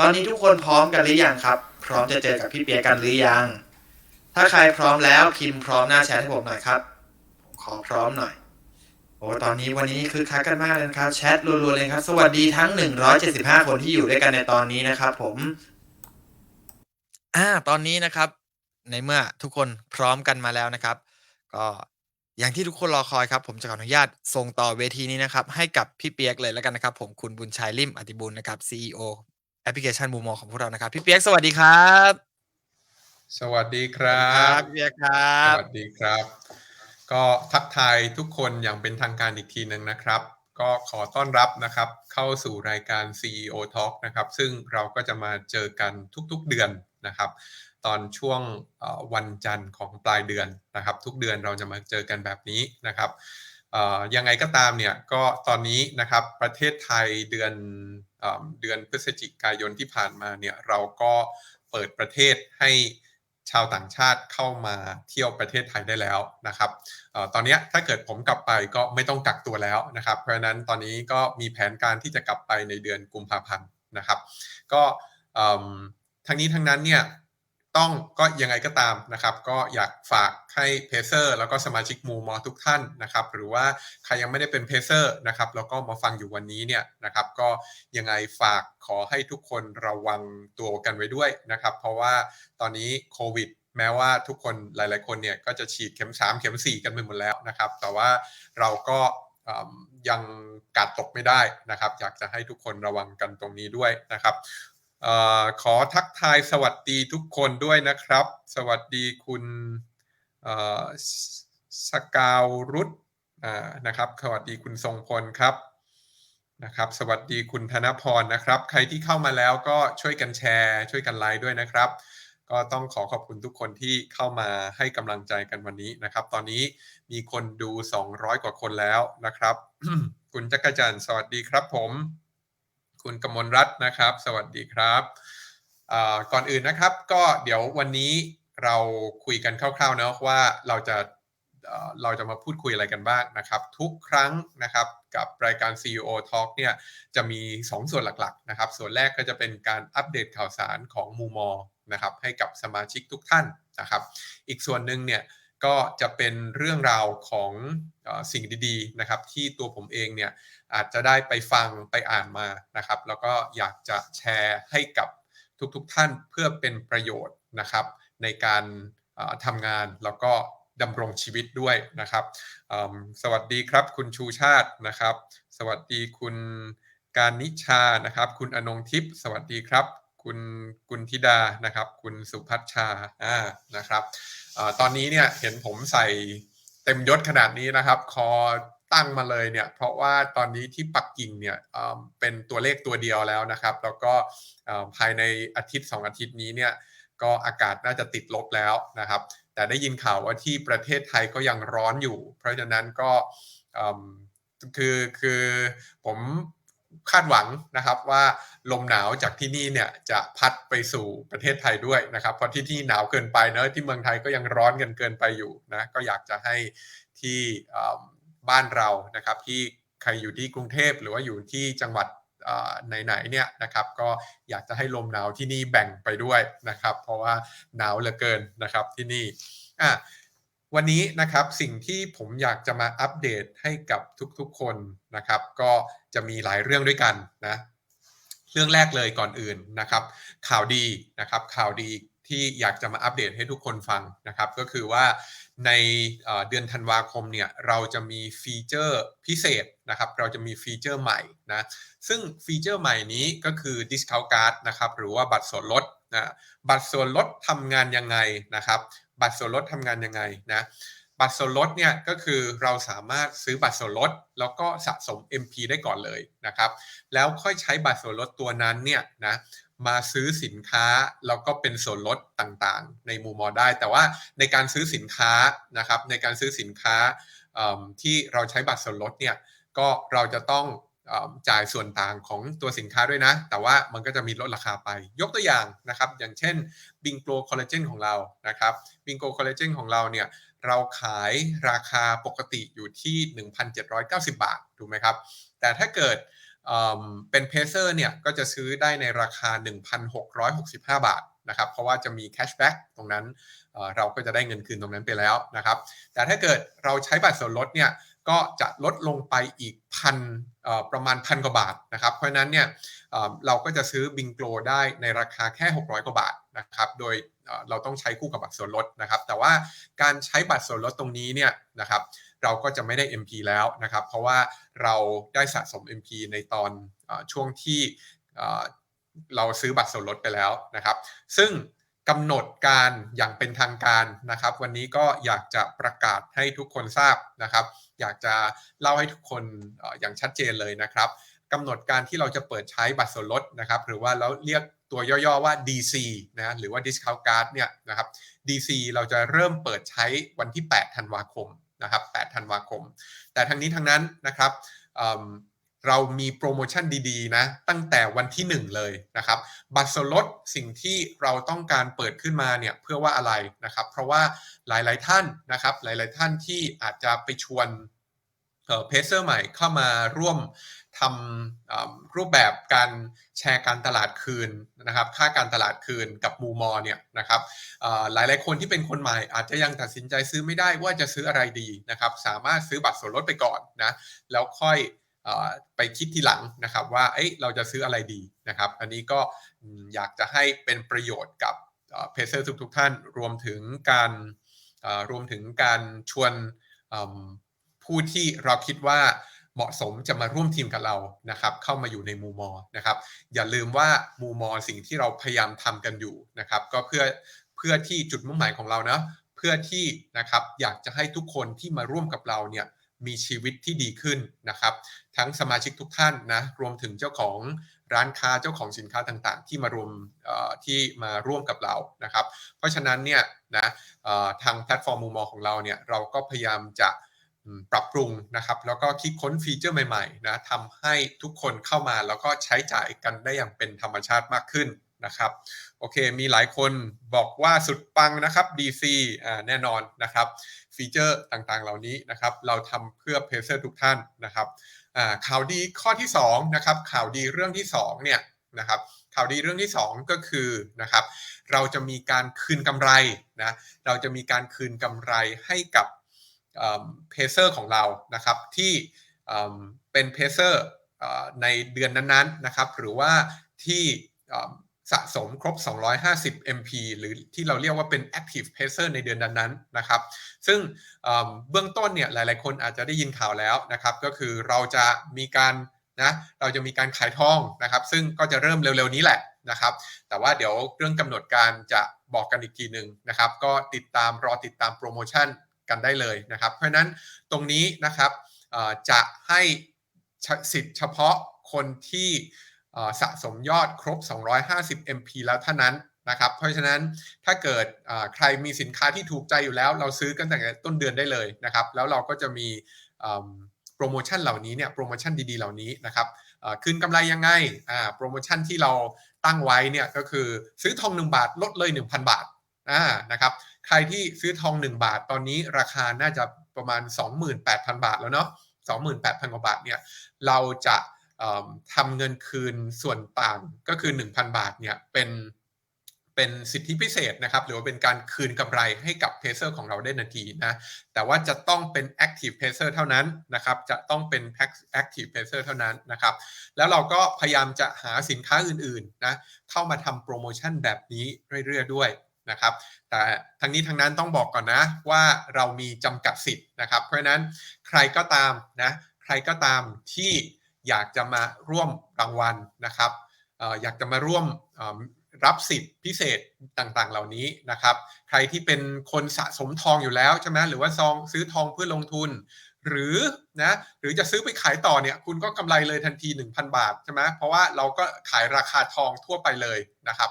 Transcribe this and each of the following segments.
ตอนนี้ทุกคนพร้อมกันหรือยังครับ พร้อมจะเจอกับพี่เปียกกันหรือยัง ถ้าใครพร้อมแล้วพิมพ์พร้อมหน้าแชทให้ผมหน่อยครับผมขอพร้อมหน่อย โอ้ตอนนี้วันนี้คือคักกันมากเลยนะครับแชทรัวๆเลยครับ สวัสดีทั้ง 175 คนที่อยู่ด้วยกันในตอนนี้นะครับ ผม อ่า ตอนนี้นะครับ ในเมื่อทุกคนพร้อมกันมาแล้วนะครับ ก็อย่างที่ทุกคนรอคอยครับ ผมจะขออนุญาตส่งต่อเวทีนี้นะครับ ให้กับพี่เปียกเลยแล้วกันนะครับ ผมคุณบุญชัยริมอติบุญนะครับ CEO แอ ปพลิเคชันมูมอของพวกเรานะครับ พี่เปียกสวัสดีครับ สวัสดีครัครับบพี่เปียกครัสบวัสดีครับ ก็ทักทายทุกคนอย่างเป็นทางการอีกทีหนึ่งนะครับ ก็ขอต้อนรับนะครับ เข้าสู่รายการ CEO Talk นะครับ ซึ่งเราก็จะมาเจอกันทุกๆเดือนนะครับ ตอนช่วงเอ่อวันจันทร์ของปลายเดือนนะครับ ทุกเดือนเราจะมาเจอกันแบบนี้นะครับเอ่อ ยังไงก็ตามเนี่ยก็ตอนนี้นะครับประเทศไทยเดือนเอเดือนพฤศจิกายนที่ผ่านมาเนี่ยเราก็เปิดประเทศให้ชาวต่างชาติเข้ามาเที่ยวประเทศไทยได้แล้วนะครับออตอนนี้ถ้าเกิดผมกลับไปก็ไม่ต้องกักตัวแล้วนะครับ เพราะฉะนั้นตอนนี้ก็มีแผนการที่จะกลับไปในเดือนกุมภาพันธ์นะครับ ก็ทั้งนี้ทั้งนั้นเนี่ย ต้องก็ยังไงก็ตามนะครับ ก็อยากฝากให้เพเซอร์แล้วก็สมาชิกมูมอทุกท่านนะครับ หรือว่าใครยังไม่ได้เป็นเพเซอร์นะครับแล้วก็มาฟังอยู่วันนี้เนี่ยนะครับ ก็ยังไงฝากขอให้ทุกคนระวังตัวกันไว้ด้วยนะครับ เพราะว่าตอนนี้โควิดแม้ว่าทุกคนหลาย ๆ คนเนี่ยก็จะฉีดเข็ม 3 เข็ม 4 กันไปหมดแล้วนะครับ แต่ว่าเราก็ยังกาดตกไม่ได้นะครับ อยากจะให้ทุกคนระวังกันตรงนี้ด้วยนะครับ อขอทักทายสวัสดีทุกคนด้วยนะครับ สวัสดีคุณสกาวรุตนะครับ สวัสดีคุณทรงพลครับนะครับ สวัสดีคุณธนพรนะครับ ใครที่เข้ามาแล้วก็ช่วยกันแชร์ ช่วยกันไลค์ด้วยนะครับ ก็ต้องขอขอบคุณทุกคนที่เข้ามาให้กำลังใจกันวันนี้นะครับ ตอนนี้มีคนดู 200 กว่าคนแล้วนะครับ คุณจักรจันทร์สวัสดีครับผม คุณกมลรัตน์นะครับ สวัสดีครับก่อนอื่นนะครับ ก็เดี๋ยววันนี้เราคุยกันคร่าวๆเนอะว่าเราจะเอ่อเราจะมาพูดคุยอะไรกันบ้างนะครับ ทุกครั้งนะครับกับรายการ CEO Talk เนี่ยจะมี 2 ส่วนหลักๆนะครับ ส่วนแรกก็จะเป็นการอัปเดตข่าวสารของมูมอนะครับให้กับสมาชิกทุกท่านนะครับ อีกส่วนหนึ่งเนี่ย ก็จะเป็นเรื่องราวของสิ่งดีๆนะครับ ที่ตัวผมเองเนี่ยอาจจะได้ไปฟังไปอ่านมานะครับ แล้วก็อยากจะแชร์ให้กับทุกๆท่านเพื่อเป็นประโยชน์นะครับ ในการทำงานแล้วก็ดำรงชีวิตด้วยนะครับ สวัสดีครับคุณชูชาตินะครับ สวัสดีคุณการนิชานะครับ คุณอนงทิพย์สวัสดีครับ คุณกุณธิดานะครับ คุณสุพัชชาอ่านะครับ ตอนนี้เนี่ยเห็นผมใส่เต็มยศขนาดนี้นะครับ คอตั้งมาเลยเนี่ยเพราะว่าตอนนี้ที่ปักกิ่งเนี่ยเป็นตัวเลขตัวเดียวแล้วนะครับ แล้วก็ภายในอาทิตย์ 2 อาทิตย์นี้เนี่ยก็อากาศน่าจะติดลบแล้วนะครับ แต่ได้ยินข่าวว่าที่ประเทศไทยก็ยังร้อนอยู่ เพราะฉะนั้นก็คือคือผม คาดหวังนะครับว่าลมหนาวจากที่นี่เนี่ยจะพัดไปสู่ประเทศไทยด้วยนะครับ เพราะที่ที่หนาวเกินไปเนอะที่เมืองไทยก็ยังร้อนกันเกินไปอยู่นะก็อยากจะให้ที่บ้านเรานะครับที่ใครอยู่ที่กรุงเทพหรือว่าอยู่ที่จังหวัดไหนๆเนี่ยนะครับก็อยากจะให้ลมหนาวที่นี่แบ่งไปด้วยนะครับ เพราะว่าหนาวเหลือเกินนะครับที่นี่อะ วันนี้นะครับสิ่งที่ผมอยากจะมาอัปเดตให้กับทุกๆคนนะครับ ก็จะมีหลายเรื่องด้วยกันนะ เรื่องแรกเลยก่อนอื่นนะครับ ข่าวดีนะครับ ข่าวดีที่อยากจะมาอัปเดตให้ทุกคนฟังนะครับ ก็คือว่าในเดือนธันวาคมเนี่ยเราจะมีฟีเจอร์พิเศษนะครับ เราจะมีฟีเจอร์ใหม่นะซึ่งฟีเจอร์ใหม่นี้ก็คือ discount card นะครับ หรือว่าบัตรส่วนลดนะบัตรส่วนลดทำงานยังไงนะครับ บัตรส่วนลดทำงานยังไงนะบัตรส่วนลดเนี่ยก็คือเราสามารถซื้อบัตรส่วนลดแล้วก็สะสม MP ได้ก่อนเลยนะครับแล้วค่อยใช้บัตรส่วนลดตัวนั้นเนี่ยนะมาซื้อสินค้าแล้วก็เป็นส่วนลดต่างๆ ในมูมอได้ แต่ว่าในการซื้อสินค้านะครับในการซื้อสินค้าที่เราใช้บัตรส่วนลดเนี่ยก็เราจะต้อง จ่ายส่วนต่างของตัวสินค้าด้วยนะ แต่ว่ามันก็จะมีลดราคาไป ยกตัวอย่างนะครับ อย่างเช่น บิงโกลคอลลาเจนของเรานะครับบิงโกลคอลลาเจนของเราเนี่ยเราขายราคาปกติอยู่ที่ 1,790 บาทถูกไหมครับ แต่ถ้าเกิดเเป็นเพเซอร์เนี่ยก็จะซื้อได้ในราคา 1,665 บาทนะครับเพราะว่าจะมีแคชแบ็กตรงนั้นเเราก็จะได้เงินคืนตรงนั้นไปแล้วนะครับ แต่ถ้าเกิดเราใช้บัตรส่วนลดเนี่ย ก็จะลดลงไปอีกพันประมาณพันกว่าบาทนะครับ เพราะนั้นเนี่ยเราก็จะซื้อบิงโกลได้ในราคาแค่ 600 กว่าบาทนะครับ โดยเราต้องใช้คู่กับบัตรส่วนลดนะครับ แต่ว่าการใช้บัตรส่วนลดตรงนี้เนี่ยนะครับ เราก็จะไม่ได้ MP แล้วนะครับ เพราะว่าเราได้สะสม MP ในตอนอช่วงที่เราซื้อบัตรส่วนลดไปแล้วนะครับ ซึ่ง กำหนดการอย่างเป็นทางการนะครับ วันนี้ก็อยากจะประกาศให้ทุกคนทราบนะครับ อยากจะเล่าให้ทุกคนอออย่างชัดเจนเลยนะครับกำหนดการที่เราจะเปิดใช้บัตรส่วนลดนะครับหรือว่าเราเรียกตัวย่อๆว่า DC นะหรือว่า Discount Card เนี่ยนะครับ DC เราจะเริ่มเปิดใช้วันที่ 8 ธันวาคมนะครับ 8 ธันวาคม แต่ทั้งนี้ทั้งนั้นนะครับ เรามีโปรโมชั่นดีๆนะ ตั้งแต่วันที่ 1 เลยนะครับ บัตรส่วนลดสิ่งที่เราต้องการเปิดขึ้นมาเนี่ยเพื่อว่าอะไรนะครับ เพราะว่าหลายๆท่านนะครับ หลายๆท่านที่อาจจะไปชวนเพเซอร์ใหม่เข้ามาร่วมทำรูปแบบการแชร์การตลาดคืนนะครับ ค่าการตลาดคืนกับมูมอเนี่ยนะครับเอ่อหลายๆคนที่เป็นคนใหม่อาจจะยังตัดสินใจซื้อไม่ได้ว่าจะซื้ออะไรดีนะครับ สามารถซื้อบัตรส่วนลดไปก่อนนะแล้วค่อย ไปคิดทีหลังนะครับว่าเอ้ยเราจะซื้ออะไรดีนะครับ อันนี้ก็อยากจะให้เป็นประโยชน์กับเพเซอร์ทุกๆท่านรวมถึงการรวมถึงการชวนผู้ที่เราคิดว่าเหมาะสมจะมาร่วมทีมกับเรานะครับ เข้ามาอยู่ในมูมอนะครับ อย่าลืมว่ามูมอสิ่งที่เราพยายามทำกันอยู่นะครับ ก็เพื่อเพื่อที่จุดมุ่งหมายของเรานะเพื่อที่นะครับอยากจะให้ทุกคนที่มาร่วมกับเราเนี่ย มีชีวิตที่ดีขึ้นนะครับ ทั้งสมาชิกทุกท่านนะรวมถึงเจ้าของร้านค้าเจ้าของสินค้าต่างๆ ที่มารวมที่มาร่วมกับเรานะครับ เพราะฉะนั้นเนี่ยนะทางแพลตฟอร์มมูมอของเราเนี่ยเราก็พยายามจะปรับปรุงนะครับ แล้วก็คิดค้นฟีเจอร์ใหม่ๆนะทำให้ทุกคนเข้ามาแล้วก็ใช้จ่ายกันได้อย่างเป็นธรรมชาติมากขึ้น นะครับโอเคมีหลายคนบอกว่าสุดปังนะครับ DC อ่าแน่นอนนะครับ ฟีเจอร์ต่างๆเหล่านี้นะครับ เราทำเพื่อเพเซอร์ทุกท่านนะครับอ่าข่าวดีข้อที่2นะครับข่าวดีเรื่องที่2เนี่ยนะครับข่าวดีเรื่องที่ 2 ก็คือนะครับเราจะมีการคืนกำไรนะเราจะมีการคืนกำไรให้กับเพเซอร์ของเรานะครับที่เป็นเพเซอร์ในเดือนนั้นๆนะครับหรือว่าที่ สะสมครบ 250 MP หรือที่เราเรียกว่าเป็น Active Pacer ในเดือนนั้นๆนะครับ ซึ่งเเบื้องต้นเนี่ยหลายๆ คนอาจจะได้ยินข่าวแล้วนะครับ ก็คือเราจะมีการนะเราจะมีการขายทองนะครับ ซึ่งก็จะเริ่มเร็วๆนี้แหละนะครับ แต่ว่าเดี๋ยวเรื่องกำหนดการจะบอกกันอีกทีหนึ่งนะครับ ก็ติดตามรอติดตามโปรโมชั่นกันได้เลยนะครับ เพราะนั้นตรงนี้นะครับจะให้สิทธิ์เฉพาะคนที่ สะสมยอดครบ 250 MP แล้วเท่านั้นนะครับ เพราะฉะนั้นถ้าเกิดใครมีสินค้าที่ถูกใจอยู่แล้ว เราซื้อกันตั้งแต่ต้นเดือนได้เลยนะครับ แล้วเราก็จะมีโปรโมชั่นเหล่านี้เนี่ยโปรโมชั่นดีๆเหล่านี้นะครับคืนกำไรยังไงโปรโมชั่นที่เราตั้งไว้เนี่ยก็คือซื้อทอง 1 บาทลดเลย 1,000 บาทอ่านะครับใครที่ซื้อทอง 1 บาทตอนนี้ราคาน่าจะประมาณ 28,000 บาทแล้วเนาะ28,000 กว่าบาทเนี่ยเราจะ ทำเงินคืนส่วนต่างก็คือ 1,000 บาทเนี่ยเป็นเป็นสิทธิพิเศษนะครับ หรือว่าเป็นการคืนกำไรให้กับเพเซอร์ของเราได้นาทีนะ แต่ว่าจะต้องเป็น Active Pacer เท่านั้นนะครับ จะต้องเป็น Active Pacer เท่านั้นนะครับ แล้วเราก็พยายามจะหาสินค้าอื่นๆนะเข้ามาทำโปรโมชั่นแบบนี้เรื่อยๆด้วยนะครับ แต่ทั้งนี้ทั้งนั้นต้องบอกก่อนนะว่าเรามีจำกัดสิทธิ์นะครับ เพราะฉะนั้นใครก็ตามนะใครก็ตามที่ อยากจะมาร่วมรางวัลนะครับอยากจะมาร่วมรับสิทธิ์พิเศษต่างๆ เหล่านี้นะครับ ใครที่เป็นคนสะสมทองอยู่แล้วใช่ไหมหรือว่าซองซื้อทองเพื่อลงทุน หรือนะหรือจะซื้อไปขายต่อเนี่ยคุณก็กำไรเลยทันที 1,000 บาทใช่ไหมเพราะว่าเราก็ขายราคาทองทั่วไปเลยนะครับ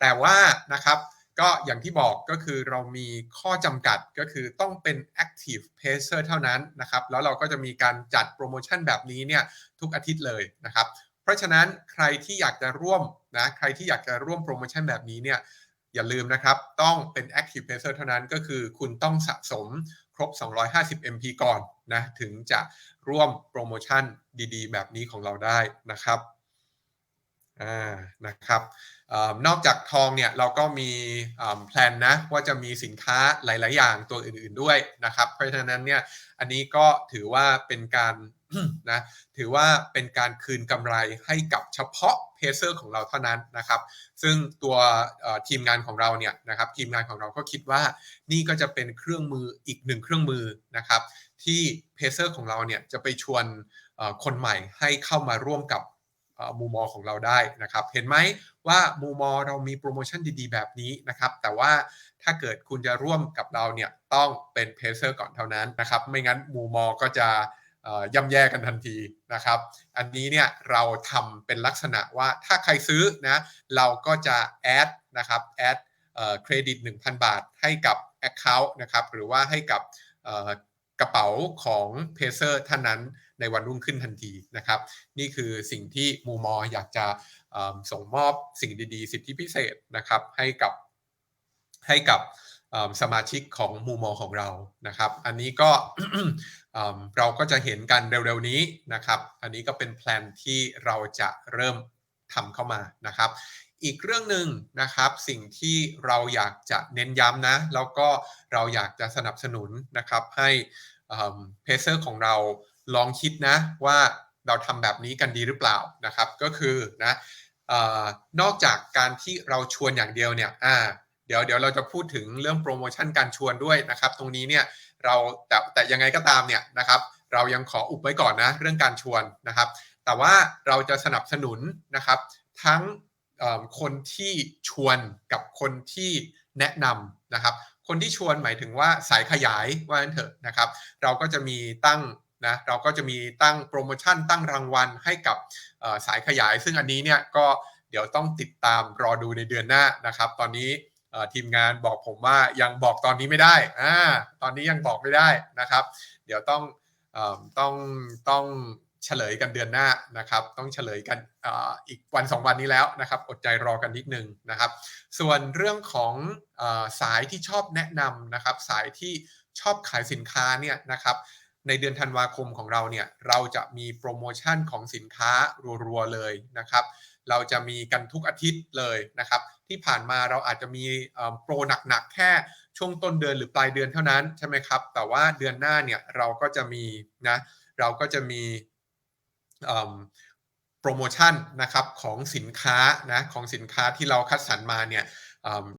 แต่ว่านะครับ ก็อย่างที่บอกก็คือเรามีข้อจำกัดก็คือต้องเป็น active pacer เท่านั้นนะครับ แล้วเราก็จะมีการจัดโปรโมชั่นแบบนี้เนี่ยทุกอาทิตย์เลยนะครับ เพราะฉะนั้นใครที่อยากจะร่วมนะใครที่อยากจะร่วมโปรโมชั่นแบบนี้เนี่ยอย่าลืมนะครับต้องเป็น active pacer เท่านั้นก็คือคุณต้องสะสมครบ 250 MP ก่อนนะถึงจะร่วมโปรโมชั่นดีๆ แบบนี้ของเราได้นะครับ อ่านะครับอนอกจากทองเนี่ยเราก็มีแพลนนะว่าจะมีสินค้าหลาย ๆ อย่างตัวอื่น ๆด้วยนะครับเพราะฉะนั้นเนี่ยอันนี้ก็ถือว่าเป็นการนะถือว่าเป็นการคืนกำไรให้กับเฉพาะเพเซอร์ของเราเท่านั้นนะครับ ซึ่งตัวทีมงานของเราเนี่ยนะครับทีมงานของเราก็คิดว่านี่ก็จะเป็นเครื่องมืออีกหนึ่งเครื่องมือนะครับที่เพเซอร์ของเราเนี่ยจะไปชวนคนใหม่ให้เข้ามาร่วมกับ เอ่อมูมอของเราได้นะครับ เห็นไหมว่ามูมอเรามีโปรโมชั่นดีๆ แบบนี้นะครับ แต่ว่าถ้าเกิดคุณจะร่วมกับเราเนี่ยต้องเป็นเพเซอร์ก่อนเท่านั้นนะครับ ไม่งั้นมูมอก็จะย่ำแย่กันทันทีนะครับ อันนี้เนี่ยเราทำเป็นลักษณะว่าถ้าใครซื้อนะเราก็จะแอดนะครับแอดเครดิต 1,000 บาทให้กับ Account นะครับหรือว่าให้กับ กระเป๋าของเพเซอร์ท่านนั้นในวันรุ่งขึ้นทันทีนะครับ นี่คือสิ่งที่มูมออยากจะส่งมอบสิ่งดีๆ สิทธิพิเศษนะครับให้กับให้กับสมาชิกของมูมอของเรานะครับ อันนี้ก็เอิ่มเราก็จะเห็นกันเร็วๆนี้นะครับ อันนี้ก็เป็นแพลนที่เราจะเริ่ม ทำเข้ามานะครับ อีกเรื่องหนึ่งนะครับสิ่งที่เราอยากจะเน้นย้ำนะ แล้วก็เราอยากจะสนับสนุนนะครับให้เพเซอร์ของเราลองคิดนะว่าเราทำแบบนี้กันดีหรือเปล่านะครับ ก็คือนะออนอกจากการที่เราชวนอย่างเดียวเนี่ยอ่าเดี๋ยวเดี๋ยวเราจะพูดถึงเรื่องโปรโมชั่นการชวนด้วยนะครับ ตรงนี้เนี่ยเราแต่แต่ยังไงก็ตามเนี่ยนะครับ เรายังขออุบไว้ก่อนนะเรื่องการชวนนะครับ แต่ว่าเราจะสนับสนุนนะครับทั้งคนที่ชวนกับคนที่แนะนำนะครับ คนที่ชวนหมายถึงว่าสายขยายว่างั้นเถอะนะครับ เราก็จะมีตั้งนะเราก็จะมีตั้งโปรโมชั่นตั้งรางวัลให้กับสายขยาย ซึ่งอันนี้เนี่ยก็เดี๋ยวต้องติดตามรอดูในเดือนหน้านะครับ ตอนนี้ทีมงานบอกผมว่ายังบอกตอนนี้ไม่ได้อ่าตอนนี้ยังบอกไม่ได้นะครับ เดี๋ยวต้องอต้องต้อง เฉลยกันเดือนหน้านะครับ ต้องเฉลยกันออีกวัน 2 วันนี้แล้วนะครับ อดใจรอกันนิดนึงนะครับ ส่วนเรื่องของอสายที่ชอบแนะนำนะครับ สายที่ชอบขายสินค้าเนี่ยนะครับในเดือนธันวาคมของเราเนี่ยเราจะมีโปรโมชั่นของสินค้ารัวๆเลยนะครับ เราจะมีกันทุกอาทิตย์เลยนะครับ ที่ผ่านมาเราอาจจะมีโปรหนักๆแค่ช่วงต้นเดือนหรือปลายเดือนเท่านั้นใช่ไหมครับ แต่ว่าเดือนหน้าเนี่ยเราก็จะมีนะเราก็จะมี โปรโมชั่นนะครับของสินค้านะของสินค้าที่เราคัดสรรมาเนี่ย